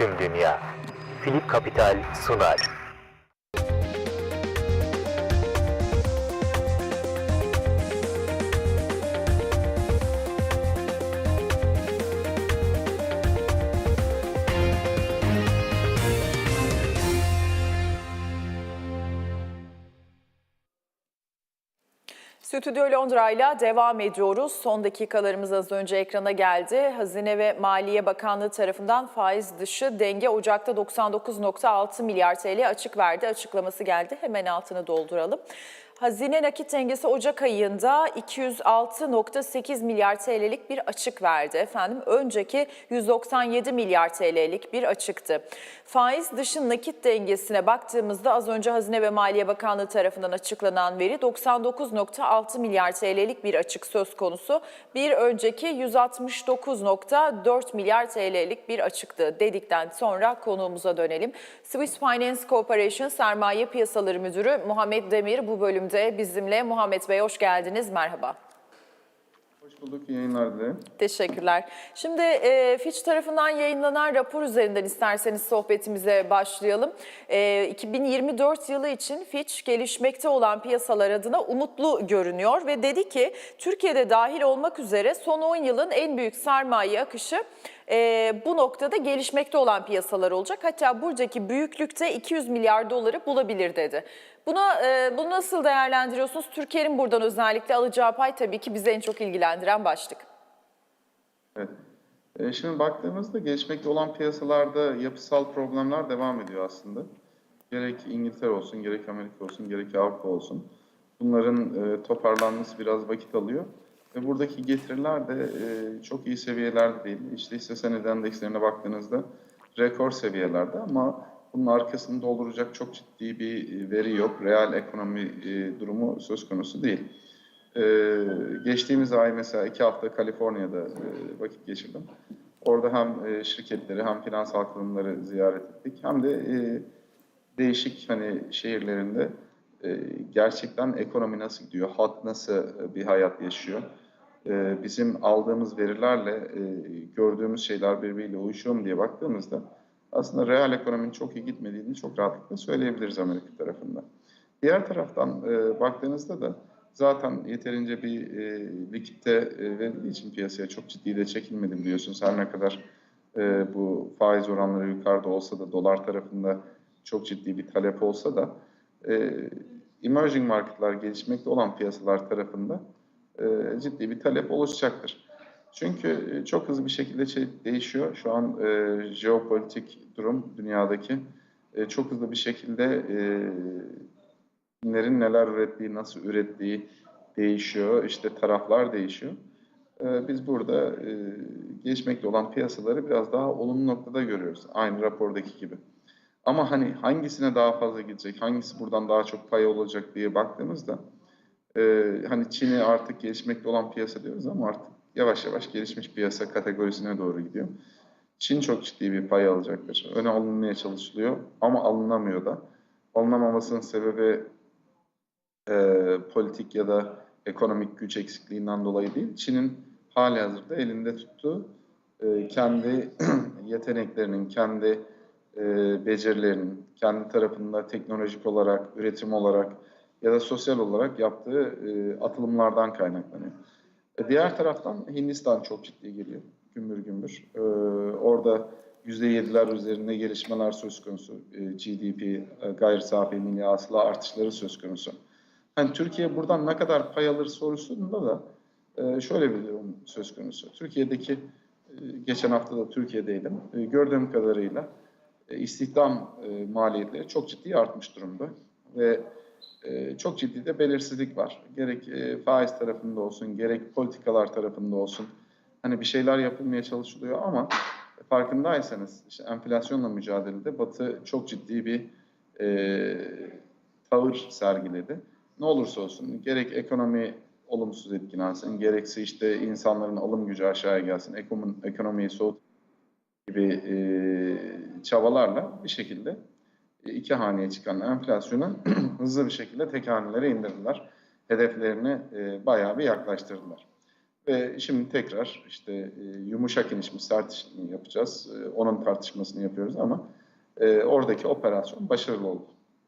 tüm dünya. Philip Capital sunar. Stüdyo Londra ile devam ediyoruz. Son dakikalarımız az önce ekrana geldi. Hazine ve Maliye Bakanlığı tarafından faiz dışı denge Ocak'ta 99.6 milyar TL açık verdi. Açıklaması geldi. Hemen altını dolduralım. Hazine nakit dengesi Ocak ayında 206.8 milyar TL'lik bir açık verdi. Efendim önceki 197 milyar TL'lik bir açıktı. Faiz dışı nakit dengesine baktığımızda az önce Hazine ve Maliye Bakanlığı tarafından açıklanan veri 99.6 milyar TL'lik bir açık söz konusu. Bir önceki 169.4 milyar TL'lik bir açıktı dedikten sonra konuğumuza dönelim. Swiss Finance Corporation Sermaye Piyasaları Müdürü Muhammed Demir bu bölümde bizimle. Muhammed Bey hoş geldiniz, merhaba. Hoş bulduk, yayınlar dilerim. Teşekkürler. Şimdi e, Fitch tarafından yayınlanan rapor üzerinden isterseniz sohbetimize başlayalım. E, 2024 yılı için Fitch gelişmekte olan piyasalar adına umutlu görünüyor ve dedi ki Türkiye'de dahil olmak üzere son 10 yılın en büyük sermaye akışı e, bu noktada gelişmekte olan piyasalar olacak. Hatta buradaki büyüklükte 200 milyar doları bulabilir dedi. Buna e, bunu nasıl değerlendiriyorsunuz? Türkiye'nin buradan özellikle alacağı pay tabii ki bizi en çok ilgilendiren başlık. Evet. E, şimdi baktığımızda gelişmekte olan piyasalarda yapısal problemler devam ediyor aslında. Gerek İngiltere olsun, gerek Amerika olsun, gerek Avrupa olsun. Bunların e, toparlanması biraz vakit alıyor. Ve buradaki getiriler de e, çok iyi seviyelerde değil. İşte hisse senedi endekslerine baktığınızda rekor seviyelerde ama bunun arkasını dolduracak çok ciddi bir veri yok. Reel ekonomi e, durumu söz konusu değil. Ee, geçtiğimiz ay mesela iki hafta Kaliforniya'da e, vakit geçirdim. Orada hem e, şirketleri hem finansal kurumları ziyaret ettik hem de e, değişik hani şehirlerinde e, gerçekten ekonomi nasıl gidiyor, halk nasıl e, bir hayat yaşıyor. E, bizim aldığımız verilerle e, gördüğümüz şeyler birbiriyle uyuşuyor mu diye baktığımızda aslında reel ekonominin çok iyi gitmediğini çok rahatlıkla söyleyebiliriz Amerika tarafında. Diğer taraftan e, baktığınızda da zaten yeterince bir e, likitte e, verildiği için piyasaya çok ciddi de çekilmedi biliyorsunuz. Her ne kadar bu faiz oranları yukarıda olsa da dolar tarafında çok ciddi bir talep olsa da emerging marketlar gelişmekte olan piyasalar tarafında e, ciddi bir talep oluşacaktır. Çünkü e, çok hızlı bir şekilde şey değişiyor. Şu an e, jeopolitik durum dünyadaki e, çok hızlı bir şekilde e, neler ürettiği, nasıl ürettiği değişiyor. İşte taraflar değişiyor. Ee, biz burada e, gelişmekte olan piyasaları biraz daha olumlu noktada görüyoruz. Aynı rapordaki gibi. Ama hani hangisine daha fazla gidecek, hangisi buradan daha çok pay olacak diye baktığımızda e, hani Çin'i artık gelişmekte olan piyasa diyoruz ama artık yavaş yavaş gelişmiş piyasa kategorisine doğru gidiyor. Çin çok ciddi bir pay alacaktır. Öne alınmaya çalışılıyor ama alınamıyor da. Alınamamasının sebebi e, politik ya da ekonomik güç eksikliğinden dolayı değil, Çin'in hali hazırda elinde tuttuğu e, kendi yeteneklerinin, kendi e, becerilerinin, kendi tarafında teknolojik olarak, üretim olarak ya da sosyal olarak yaptığı e, atılımlardan kaynaklanıyor. E, diğer taraftan Hindistan çok ciddi geliyor, gümbür gümbür. E, orada %7'ler üzerinde gelişmeler söz konusu. E, GDP, e, gayri safi milli hasıla artışları söz konusu. Hani Türkiye buradan ne kadar pay alır sorusunda da e, şöyle bir durum söz konusu. Türkiye'deki, e, geçen hafta da Türkiye'deydim. E, gördüğüm kadarıyla e, istihdam e, maliyetleri çok ciddi artmış durumda. Ve e, çok ciddi de belirsizlik var. Gerek e, faiz tarafında olsun, gerek politikalar tarafında olsun. Hani bir şeyler yapılmaya çalışılıyor ama farkındaysanız işte enflasyonla mücadelede Batı çok ciddi bir e, tavır sergiledi ne olursa olsun gerek ekonomi olumsuz etkilensin, gerekse işte insanların alım gücü aşağıya gelsin, ekonomi, ekonomiyi soğut gibi e, çabalarla bir şekilde iki haneye çıkan enflasyonu hızlı bir şekilde tek hanelere indirdiler. Hedeflerini e, bayağı bir yaklaştırdılar. Ve şimdi tekrar işte e, yumuşak iniş mi sert iniş mi yapacağız. E, onun tartışmasını yapıyoruz ama e, oradaki operasyon başarılı oldu.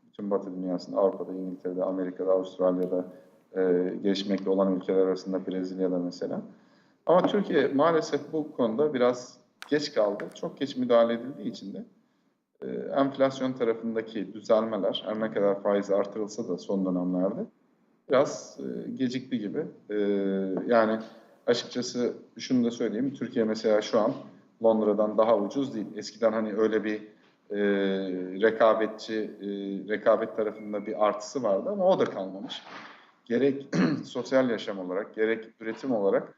Bütün Batı dünyasında, Avrupa'da, İngiltere'de, Amerika'da, Avustralya'da, e, gelişmekte olan ülkeler arasında Brezilya'da mesela. Ama Türkiye maalesef bu konuda biraz geç kaldı. Çok geç müdahale edildiği için de e, enflasyon tarafındaki düzelmeler, her ne kadar faiz artırılsa da son dönemlerde biraz e, gecikti gibi. E, yani açıkçası şunu da söyleyeyim, Türkiye mesela şu an Londra'dan daha ucuz değil. Eskiden hani öyle bir e, rekabetçi, e, rekabet tarafında bir artısı vardı ama o da kalmamış. Gerek sosyal yaşam olarak, gerek üretim olarak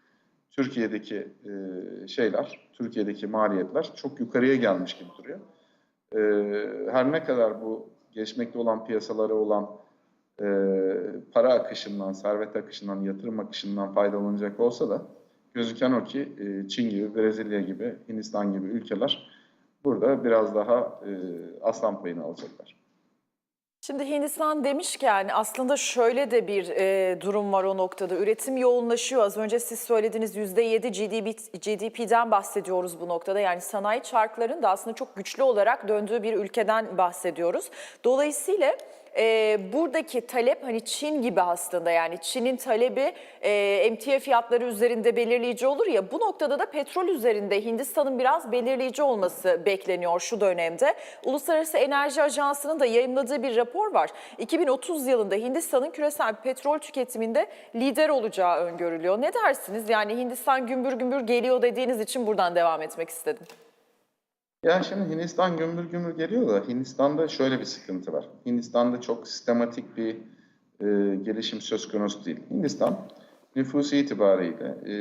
Türkiye'deki e, şeyler, Türkiye'deki maliyetler çok yukarıya gelmiş gibi duruyor. E, her ne kadar bu geçmekte olan piyasalara olan e, para akışından, servet akışından, yatırım akışından faydalanacak olsa da gözüken o ki e, Çin gibi, Brezilya gibi, Hindistan gibi ülkeler burada biraz daha e, aslan payını alacaklar. Şimdi Hindistan demişken aslında şöyle de bir e, durum var o noktada. Üretim yoğunlaşıyor. Az önce siz söylediğiniz %7 GDP, GDP'den bahsediyoruz bu noktada. Yani sanayi çarkların da aslında çok güçlü olarak döndüğü bir ülkeden bahsediyoruz. Dolayısıyla e, buradaki talep hani Çin gibi aslında yani Çin'in talebi e, emtia fiyatları üzerinde belirleyici olur ya bu noktada da petrol üzerinde Hindistan'ın biraz belirleyici olması bekleniyor şu dönemde. Uluslararası Enerji Ajansı'nın da yayınladığı bir rapor var. 2030 yılında Hindistan'ın küresel petrol tüketiminde lider olacağı öngörülüyor. Ne dersiniz? Yani Hindistan gümbür gümbür geliyor dediğiniz için buradan devam etmek istedim. Ya şimdi Hindistan gümbür gümbür geliyor da Hindistan'da şöyle bir sıkıntı var. Hindistan'da çok sistematik bir e, gelişim söz konusu değil. Hindistan nüfusu itibariyle e,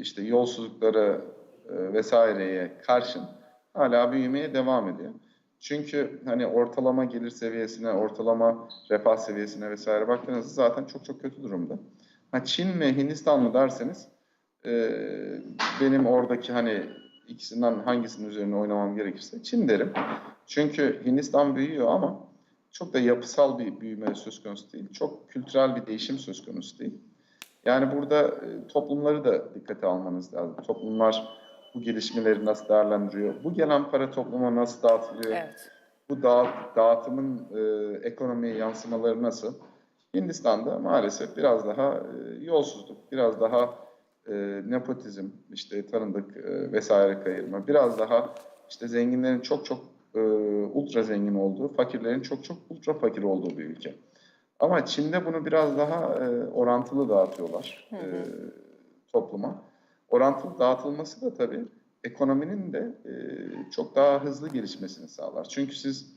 işte yolsuzluklara e, vesaireye karşın hala büyümeye devam ediyor. Çünkü hani ortalama gelir seviyesine, ortalama refah seviyesine vesaire baktığınızda zaten çok çok kötü durumda. Ha, Çin mi Hindistan mı derseniz e, benim oradaki hani ikisinden hangisinin üzerine oynamam gerekirse Çin derim. Çünkü Hindistan büyüyor ama çok da yapısal bir büyüme söz konusu değil. Çok kültürel bir değişim söz konusu değil. Yani burada e, toplumları da dikkate almanız lazım. Toplumlar bu gelişmeleri nasıl değerlendiriyor? Bu gelen para topluma nasıl dağıtılıyor? Evet. Bu dağıt, dağıtımın e, ekonomiye yansımaları nasıl? Hindistan'da maalesef biraz daha e, yolsuzluk, biraz daha e, nepotizm, işte tanıdık e, vesaire kayırma, biraz daha işte zenginlerin çok çok e, ultra zengin olduğu, fakirlerin çok çok ultra fakir olduğu bir ülke. Ama Çin'de bunu biraz daha e, orantılı dağıtıyorlar e, topluma. Orantılı dağıtılması da tabii ekonominin de e, çok daha hızlı gelişmesini sağlar. Çünkü siz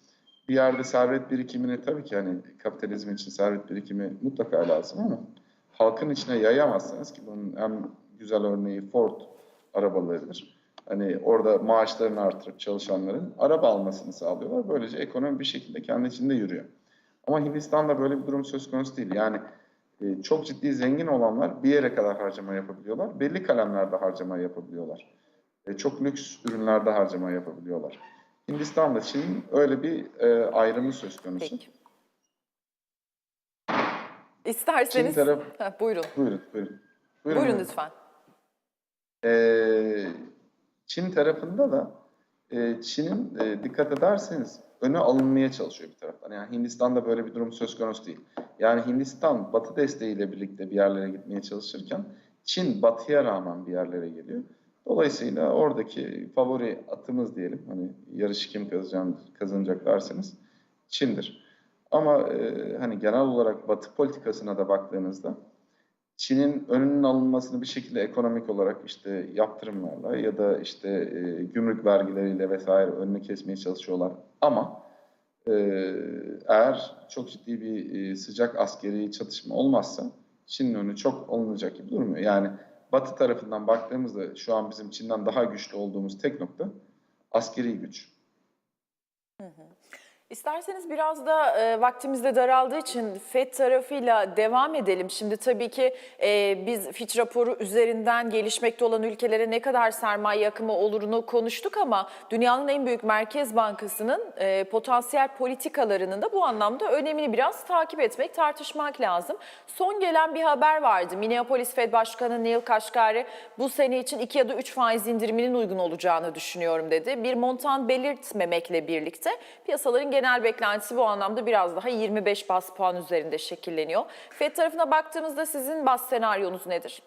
bir yerde servet birikimini tabii ki hani kapitalizm için servet birikimi mutlaka lazım ama halkın içine yayamazsanız ki bunun en güzel örneği Ford arabalarıdır. Hani orada maaşlarını artırıp çalışanların araba almasını sağlıyorlar. Böylece ekonomi bir şekilde kendi içinde yürüyor. Ama Hindistan'da böyle bir durum söz konusu değil. Yani e, çok ciddi zengin olanlar bir yere kadar harcama yapabiliyorlar. Belli kalemlerde harcama yapabiliyorlar. E, çok lüks ürünlerde harcama yapabiliyorlar. Hindistan'da Çin'in öyle bir e, ayrımı söz konusu. Peki. İsterseniz Çin tarafı- Heh, buyurun. Buyurun, buyurun. Buyurun buyurun. lütfen. Ee, Çin tarafında da e, Çin'in e, dikkat ederseniz öne alınmaya çalışıyor bir taraftan. Yani Hindistan'da böyle bir durum söz konusu değil. Yani Hindistan Batı desteğiyle birlikte bir yerlere gitmeye çalışırken Çin Batı'ya rağmen bir yerlere geliyor. Dolayısıyla oradaki favori atımız diyelim hani yarışı kim kazanacak, kazanacak derseniz Çin'dir. Ama e, hani genel olarak Batı politikasına da baktığınızda Çin'in önünün alınmasını bir şekilde ekonomik olarak işte yaptırımlarla ya da işte e, gümrük vergileriyle vesaire önünü kesmeye çalışıyorlar. Ama e, eğer çok ciddi bir e, sıcak askeri çatışma olmazsa Çin'in önü çok alınacak gibi durmuyor. Yani Batı tarafından baktığımızda şu an bizim Çin'den daha güçlü olduğumuz tek nokta askeri güç. İsterseniz biraz da e, vaktimiz de daraldığı için FED tarafıyla devam edelim. Şimdi tabii ki e, biz Fitch raporu üzerinden gelişmekte olan ülkelere ne kadar sermaye akımı olurunu konuştuk ama dünyanın en büyük merkez bankasının e, potansiyel politikalarının da bu anlamda önemini biraz takip etmek, tartışmak lazım. Son gelen bir haber vardı. Minneapolis Fed Başkanı Neil Kashkari bu sene için 2 ya da 3 faiz indiriminin uygun olacağını düşünüyorum dedi. Bir montan belirtmemekle birlikte piyasaların genel beklentisi bu anlamda biraz daha 25 bas puan üzerinde şekilleniyor. FED tarafına baktığımızda sizin bas senaryonuz nedir?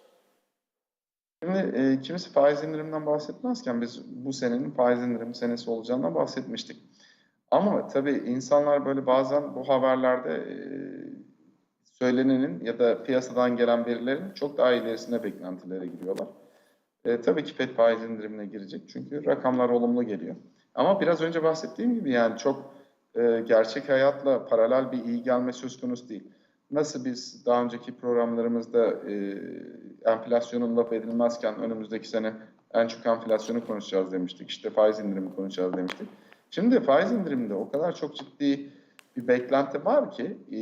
Şimdi e, kimisi faiz indiriminden bahsetmezken biz bu senenin faiz indirimi senesi olacağından bahsetmiştik. Ama tabii insanlar böyle bazen bu haberlerde e, söylenenin ya da piyasadan gelen verilerin çok daha ilerisine beklentilere giriyorlar. E, tabii ki FED faiz indirimine girecek çünkü rakamlar olumlu geliyor. Ama biraz önce bahsettiğim gibi yani çok e, gerçek hayatla paralel bir iyi gelme söz konusu değil. Nasıl biz daha önceki programlarımızda e, enflasyonun laf edilmezken önümüzdeki sene en çok enflasyonu konuşacağız demiştik. İşte faiz indirimi konuşacağız demiştik. Şimdi faiz indiriminde o kadar çok ciddi bir beklenti var ki e,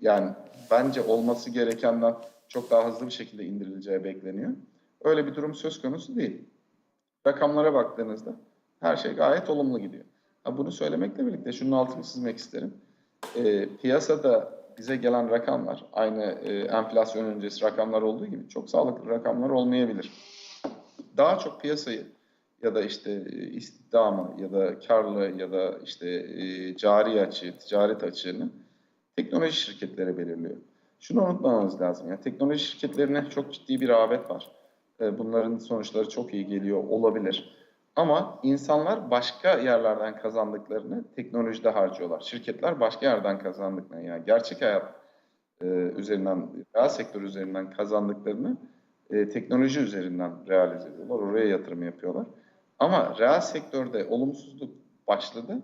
yani bence olması gerekenden çok daha hızlı bir şekilde indirileceği bekleniyor. Öyle bir durum söz konusu değil. Rakamlara baktığınızda her şey gayet olumlu gidiyor. Ha, bunu söylemekle birlikte şunun altını çizmek isterim. E, piyasada bize gelen rakamlar aynı e, enflasyon öncesi rakamlar olduğu gibi çok sağlıklı rakamlar olmayabilir. Daha çok piyasayı ya da işte e, istihdamı ya da karlı ya da işte e, cari açığı, ticaret açığını teknoloji şirketleri belirliyor. Şunu unutmamamız lazım. Yani teknoloji şirketlerine çok ciddi bir rağbet var. E, bunların sonuçları çok iyi geliyor olabilir. Ama insanlar başka yerlerden kazandıklarını teknolojide harcıyorlar. Şirketler başka yerden kazandıklarını yani gerçek hayat e, üzerinden, reel sektör üzerinden kazandıklarını e, teknoloji üzerinden realize ediyorlar. Oraya yatırım yapıyorlar. Ama reel sektörde olumsuzluk başladı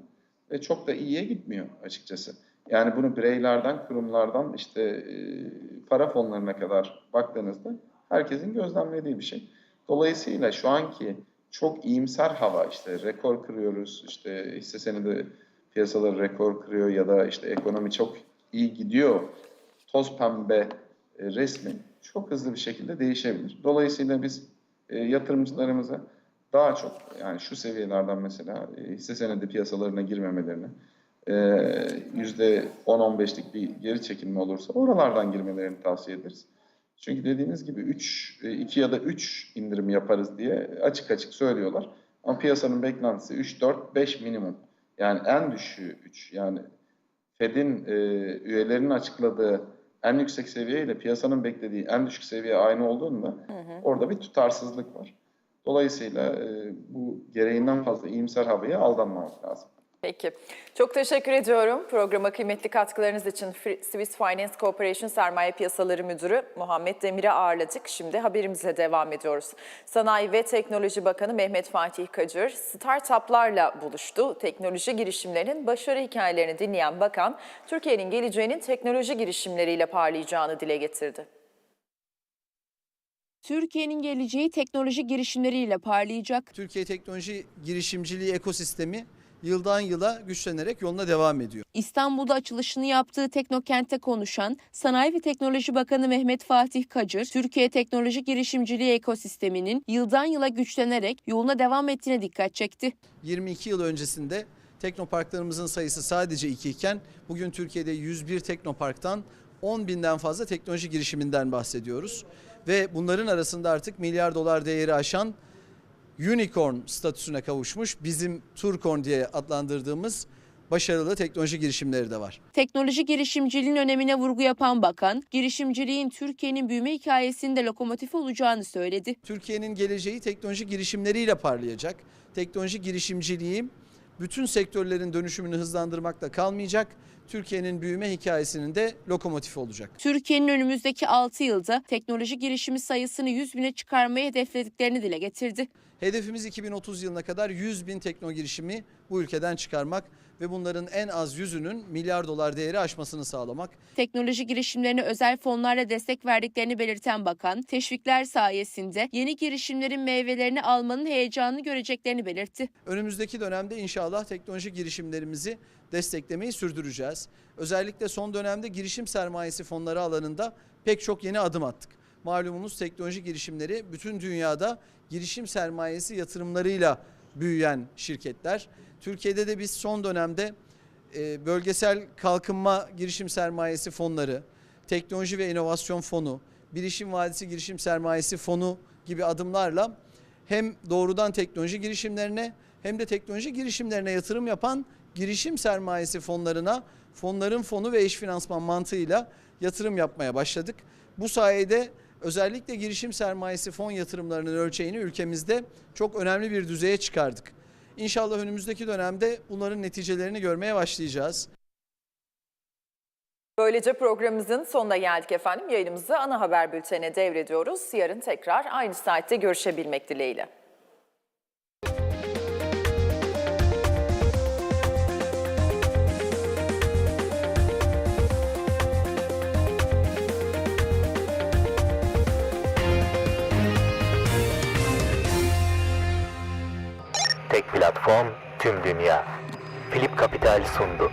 ve çok da iyiye gitmiyor açıkçası. Yani bunu bireylerden, kurumlardan işte e, para fonlarına kadar baktığınızda herkesin gözlemlediği bir şey. Dolayısıyla şu anki çok iyimser hava işte rekor kırıyoruz işte hisse senedi piyasaları rekor kırıyor ya da işte ekonomi çok iyi gidiyor toz pembe e, resmi çok hızlı bir şekilde değişebilir. Dolayısıyla biz e, yatırımcılarımıza daha çok yani şu seviyelerden mesela e, hisse senedi piyasalarına girmemelerini e, yüzde 10-15'lik bir geri çekilme olursa oralardan girmelerini tavsiye ederiz. Çünkü dediğiniz gibi 3, 2 ya da 3 indirim yaparız diye açık açık söylüyorlar. Ama piyasanın beklentisi 3, 4, 5 minimum. Yani en düşüğü 3. Yani Fed'in e, üyelerinin açıkladığı en yüksek seviye ile piyasanın beklediği en düşük seviye aynı olduğunda orada bir tutarsızlık var. Dolayısıyla e, bu gereğinden fazla iyimser havaya aldanmamak lazım. Peki. Çok teşekkür ediyorum. Programa kıymetli katkılarınız için Swiss Finance Corporation Sermaye Piyasaları Müdürü Muhammed Demir'i ağırladık. Şimdi haberimize devam ediyoruz. Sanayi ve Teknoloji Bakanı Mehmet Fatih Kacır, startuplarla buluştu. Teknoloji girişimlerinin başarı hikayelerini dinleyen bakan, Türkiye'nin geleceğinin teknoloji girişimleriyle parlayacağını dile getirdi. Türkiye'nin geleceği teknoloji girişimleriyle parlayacak. Türkiye teknoloji girişimciliği ekosistemi yıldan yıla güçlenerek yoluna devam ediyor. İstanbul'da açılışını yaptığı Teknokent'te konuşan Sanayi ve Teknoloji Bakanı Mehmet Fatih Kacır, Türkiye teknoloji girişimciliği ekosisteminin yıldan yıla güçlenerek yoluna devam ettiğine dikkat çekti. 22 yıl öncesinde teknoparklarımızın sayısı sadece 2 iken bugün Türkiye'de 101 teknoparktan 10 binden fazla teknoloji girişiminden bahsediyoruz. Ve bunların arasında artık milyar dolar değeri aşan unicorn statüsüne kavuşmuş bizim Turcorn diye adlandırdığımız başarılı teknoloji girişimleri de var. Teknoloji girişimciliğin önemine vurgu yapan bakan, girişimciliğin Türkiye'nin büyüme hikayesinde lokomotif olacağını söyledi. Türkiye'nin geleceği teknoloji girişimleriyle parlayacak. Teknoloji girişimciliği bütün sektörlerin dönüşümünü hızlandırmakla kalmayacak. Türkiye'nin büyüme hikayesinin de lokomotifi olacak. Türkiye'nin önümüzdeki 6 yılda teknoloji girişimi sayısını 100 bine çıkarmayı hedeflediklerini dile getirdi. Hedefimiz 2030 yılına kadar 100 bin tekno girişimi bu ülkeden çıkarmak ve bunların en az yüzünün milyar dolar değeri aşmasını sağlamak. Teknoloji girişimlerine özel fonlarla destek verdiklerini belirten bakan, teşvikler sayesinde yeni girişimlerin meyvelerini almanın heyecanını göreceklerini belirtti. Önümüzdeki dönemde inşallah teknoloji girişimlerimizi desteklemeyi sürdüreceğiz. Özellikle son dönemde girişim sermayesi fonları alanında pek çok yeni adım attık. Malumunuz teknoloji girişimleri bütün dünyada girişim sermayesi yatırımlarıyla büyüyen şirketler. Türkiye'de de biz son dönemde e, bölgesel kalkınma girişim sermayesi fonları, teknoloji ve inovasyon fonu, bilişim vadisi girişim sermayesi fonu gibi adımlarla hem doğrudan teknoloji girişimlerine hem de teknoloji girişimlerine yatırım yapan girişim sermayesi fonlarına fonların fonu ve eş finansman mantığıyla yatırım yapmaya başladık. Bu sayede özellikle girişim sermayesi fon yatırımlarının ölçeğini ülkemizde çok önemli bir düzeye çıkardık. İnşallah önümüzdeki dönemde bunların neticelerini görmeye başlayacağız. Böylece programımızın sonuna geldik efendim. Yayınımızı ana haber bültenine devrediyoruz. Yarın tekrar aynı saatte görüşebilmek dileğiyle. Platform tüm dünya. Philip Capital sundu.